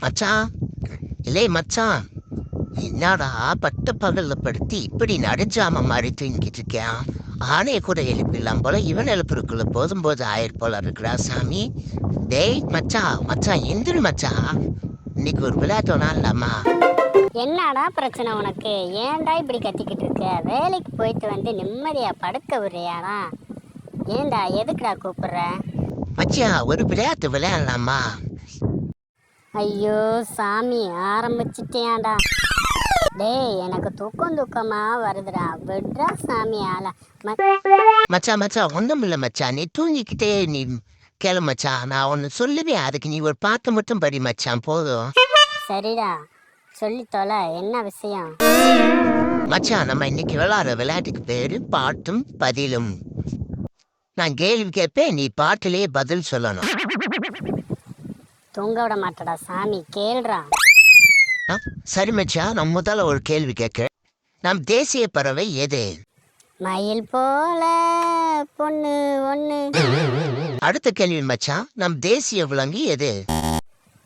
மச்சான். இல்லை மச்சான். என்னடா பட்ட பகல்ல படுத்து இப்படி நடுஞ்சாம மாதிரி தூங்கிட்டு இருக்கேன் ஆனையை கூட எழுப்பிடலாம் போல இவன் எழுப்புறக்குள்ள போதும் போது ஆயிரம் போல இருக்கிறா சாமி. டேய் மச்சான் மச்சான் எந்திரி மச்சான் இன்னைக்கு ஒரு விளையாட்டு நாள்லாமா என்னடா பிரச்சனை உனக்கு? ஏன்டா இப்படி கத்திக்கிட்டு இருக்க? வேலைக்கு போயிட்டு வந்து நிம்மதியா படுக்க விடுறியாடா? ஏன்டா எதுக்குடா கூப்பிடுற? மச்சான் ஒரு விளையாட்டு விளையாடலாமா? ஐயோ சாமி ஆரம்பிச்சிட்டியாடா டேய் எனக்கு தூக்கம் தூக்கமா வருதுடா. விட்றா சாமி ஆள. மச்சான் மச்சான் ஒன்றும் இல்லை மச்சான் நீ தூங்கிக்கிட்டே நீ கேளு மச்சான் நான் ஒன்று சொல்லுவேன். அதுக்கு நீ ஒரு பாட்டு மட்டும் படி மச்சான் போதும். சரிடா. சொல்லி தொலை. என்ன விஷயம்? மச்சான் நம்ம இன்னைக்கு விளையாடுற விளையாட்டுக்கு பேரு பாட்டும் பதிலும். நான் கேள்வி கேட்பேன். நீ பாட்டிலேயே பதில் சொல்லணும். தூங்க விட மாட்டடா சாமி கேள்றா சரி மச்சான் நான் முதல்ல ஒரு கேள்வி கேட்கிறேன். நம் தேசிய பறவை எது? மயில் போல பொண்ணு ஒண்ணு. அடுத்த கேள்வி மச்சான் நம் தேசிய விலங்கு எது?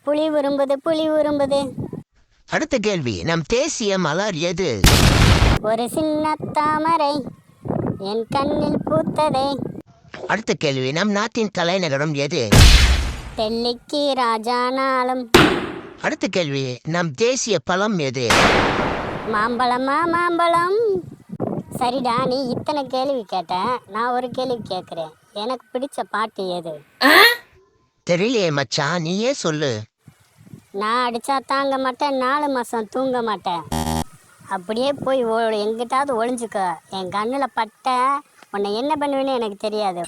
புலி உரும்புது புலி உரும்புது. அடுத்த கேள்வி நம் தேசிய மலர் எது? ஒரு சின்ன தாமரை என் கண்ணில் பூத்ததே. அடுத்த கேள்வி நம் நாட்டின் தலைநகரம் எது? டெல்லிக்கு ராஜானாலும். அடுத்த கேள்வி நம் தேசிய பழம் எது? மாம்பழமா மாம்பழம்? சரிடா நீ இத்தனை கேள்வி கேட்ட நான் ஒரு கேள்வி கேட்குறேன் எனக்கு பிடிச்ச பாட்டு எது? தெரியலையே மச்சான் நீயே சொல்லு. நான் அடிச்சா தாங்க மாட்டேன் நாலு மாதம் தூங்க மாட்டேன். அப்படியே போய் ஒ எங்கிட்டாவது ஒளிஞ்சுக்க. என் கண்ணில் பட்ட உன்னை என்ன பண்ணுவேன்னு எனக்கு தெரியாது.